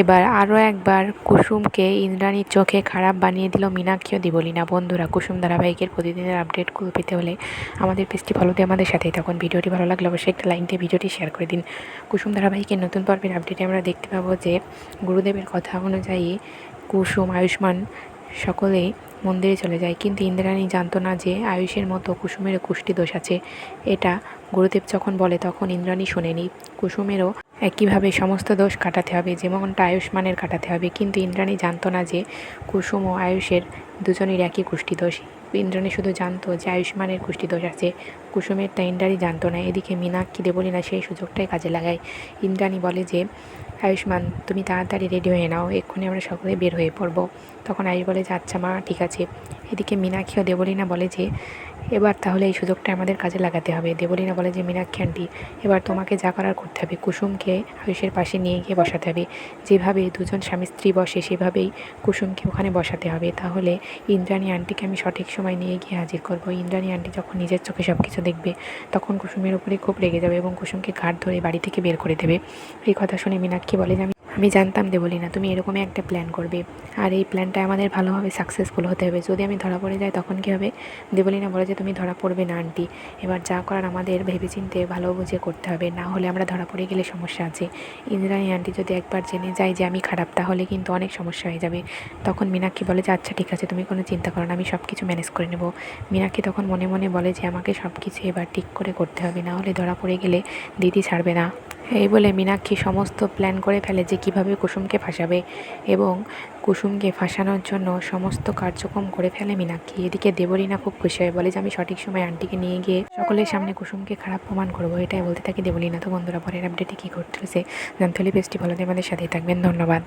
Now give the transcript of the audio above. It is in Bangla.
এবার আরও একবার কুসুমকে ইন্দ্রাণীর চোখে খারাপ বানিয়ে দিল মীনাক্ষী ও দিবলীনা। বন্ধুরা, কুসুম ধারাবাহিকের প্রতিদিনের আপডেটগুলো পেতে হলে আমাদের পেজটি ফলো দিয়ে আমাদের সাথেই থাকুন। ভিডিওটি ভালো লাগলে অবশ্যই একটা লাইক দিয়ে ভিডিওটি শেয়ার করে দিন। কুসুম ধারাবাহিকের নতুন পর্বের আপডেটে আমরা দেখতে পাবো যে গুরুদেবের কথা অনুযায়ী কুসুম, আয়ুষ্মান সকলেই মন্দিরে চলে যায়। কিন্তু ইন্দ্রাণী জানতো না যে আয়ুষের মতো কুসুমেরও কুষ্টি দোষ আছে। এটা গুরুদেব যখন বলে তখন ইন্দ্রাণী শোনেনি। কুসুমেরও একইভাবে সমস্ত দোষ কাটাতে হবে, যেমনটা আয়ুষ্মানের কাটাতে হবে। কিন্তু ইন্দ্রাণী জানতো না যে কুসুম ও আয়ুষের দুজনের একই কুষ্টি দোষ। ইন্দ্রাণী শুধু জানতো যে আয়ুষ্মানের কুষ্টি দোষ আছে, কুসুমের তা ইন্দ্রাণী জানতো না। এদিকে মীনাক্ষী দেবলীনা সেই সুযোগটাই কাজে লাগায়। ইন্দ্রাণী বলে যে, আয়ুষ্মান, তুমি তাড়াতাড়ি রেডি হয়ে নাও, এক্ষুনি আমরা সকলে বের হয়ে পড়ব। তখন আয়ুষ বলে যে আচ্ছা মা, ঠিক আছে। এদিকে মীনাক্ষী ও দেবলীনা বলে যে এবার তাহলে এই সুযোগটা আমাদের কাজে লাগাতে হবে। দেবলীনা বলে যে, মীনাক্ষী আন্টি, এবার তোমাকে যা করার করতে হবে, কুসুমকে আয়ুষের পাশে নিয়ে গিয়ে বসাতে হবে। যেভাবে দুজন স্বামী স্ত্রী বসে, সেভাবেই কুসুমকে ওখানে বসাতে হবে। তাহলে ইন্দ্রাণী আন্টিকে আমি সঠিক সময় নিয়ে গিয়ে হাজির করব। ইন্দ্রাণী আন্টি যখন নিজের চোখে সব কিছু দেখবে, তখন কুসুমের উপরে খুব রেগে যাবে এবং কুসুমকে ঘাট ধরে বাড়ি থেকে বের করে দেবে। এই কথা শুনে মীনাক্ষী বলে যে আমি আমি জানতাম দেবলি না তুমি এরকমই একটা প্ল্যান করবে। আর এই প্ল্যানটা আমাদের ভালোভাবে সাকসেসফুল হতে হবে। যদি আমি ধরা পড়ে যাই, তখন কী হবে? দেবলিনা বলে যে, তুমি ধরা পড়বে না আন্টি এবার যা করার আমাদের ভেবেচিন্তে ভালো বুঝে করতে হবে। না হলে আমরা ধরা পড়ে গেলে সমস্যা আছে। ইন্দ্রাণী আন্টি যদি একবার জেনে যায় যে, আমি খারাপ, তাহলে কিন্তু অনেক সমস্যা হয়ে যাবে। তখন মীনাক্ষী বলে যে আচ্ছা ঠিক আছে, তুমি কোনো চিন্তা করো না, আমি সব কিছু ম্যানেজ করে নেব। মীনাক্ষী তখন মনে মনে বলে যে, আমাকে সব কিছু এবার ঠিক করে করতে হবে। না হলে ধরা পড়ে গেলে দিদি ছাড়বে না। এই বলে মীনাক্ষী সমস্ত প্ল্যান করে ফেলে যে কীভাবে কুসুমকে ফাঁসাবে এবং কুসুমকে ফাঁসানোর জন্য সমস্ত কার্যক্রম করে ফেলে মীনাক্ষী। এদিকে দেবলীনা খুব খুশি হয়, বলে যে আমি সঠিক সময় আন্টিকে নিয়ে গিয়ে সকলের সামনে কুসুমকে খারাপ প্রমাণ করব। এটাই বলতে থাকি দেবলীনা তো বন্ধুরা, পরের আপডেটে কী ঘটতেছে জানতে হলে বেশটি ভালো আমাদের সাথেই থাকবেন। ধন্যবাদ।